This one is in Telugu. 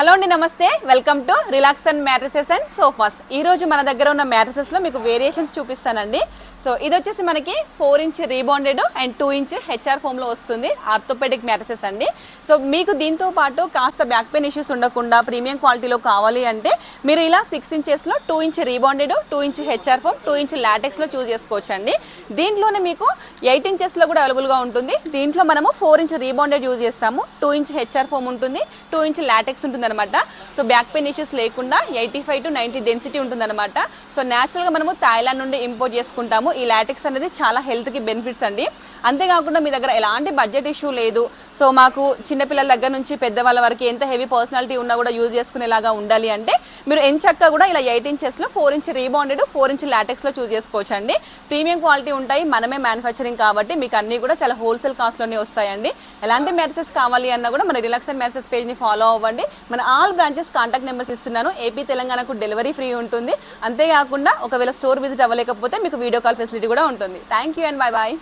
హలో అండి namaste. Welcome to relax and mattresses and sofas. ఈ రోజు మన దగ్గర ఉన్న మ్యాట్రసెస్లో మీకు వేరియేషన్స్ చూపిస్తానండి. సో ఇది వచ్చేసి మనకి four inch rebonded and two inch HR ఫోమ్లో వస్తుంది. ఆర్థోపెడిక్ మ్యాట్రసెస్ అండి. సో మీకు దీంతో పాటు కాస్త బ్యాక్ పెయిన్ ఇష్యూస్ ఉండకుండా ప్రీమియం క్వాలిటీలో కావాలి అంటే మీరు ఇలా six ఇంచెస్లో two inch rebonded two inch HR foam two inch లాటెక్స్లో choose చేసుకోవచ్చు అండి దీంట్లోనే మీకు ఎయిట్ ఇంచెస్లో కూడా అవైలబుల్గా ఉంటుంది. దీంట్లో మనము ఫోర్ ఇంచ్ రీబాండెడ్ యూజ్ చేస్తాము. టూ ఇంచ్ హెచ్ఆర్ ఫోమ్ ఉంటుంది టూ ఇంచ్ లాటెక్స్ ఉంటుంది ఉంటుందన్నమాట. సో బ్యాక్ పెయిన్ ఇష్యూస్ లేకుండా eighty five to ninety density ఉంటుందన్నమాట సో న్యాచురల్గా మనము థాయిలాండ్ నుండి ఇంపోర్ట్ చేసుకుంటాము. ఈ లాటిక్స్ అనేది చాలా హెల్త్కి బెనిఫిట్స్ అండి. అంతేకాకుండా మీ దగ్గర ఎలాంటి బడ్జెట్ ఇష్యూ లేదు. సో మాకు చిన్నపిల్లల దగ్గర నుంచి పెద్దవాళ్ళ వరకు ఎంత హెవీ పర్సనాలిటీ ఉన్నా కూడా యూజ్ చేసుకునేలాగా ఉండాలి అంటే మీరు ఎంచక్క కూడా ఇలా eight ఇంచెస్లో four inch rebonded four inch లాటెక్స్లో choose చేసుకోవచ్చు అండి ప్రీమియం క్వాలిటీ ఉంటాయి మనమే మ్యానుఫ్యాక్చరింగ్ కాబట్టి మీకు అన్ని కూడా చాలా హోల్సేల్ కాస్ట్లోనే వస్తాయండి. ఎలాంటి మ్యాట్రసెస్ కావాలి అన్నా కూడా మన రిలాక్స్ అండ్ మ్యాట్రసెస్ పేజ్ని ఫాలో అవ్వండి. మన ఆల్ బ్రాంచెస్ కాంటాక్ట్ నెంబర్స్ ఇస్తున్నాను. ఏపీ తెలంగాణకు డెలివరీ ఫ్రీ ఉంటుంది. అంతేకాకుండా ఒకవేళ స్టోర్ విజిట్ అవ్వలేకపోతే మీకు వీడియో కాల్ ఫెసిలిటీ కూడా ఉంటుంది. Thank you and bye bye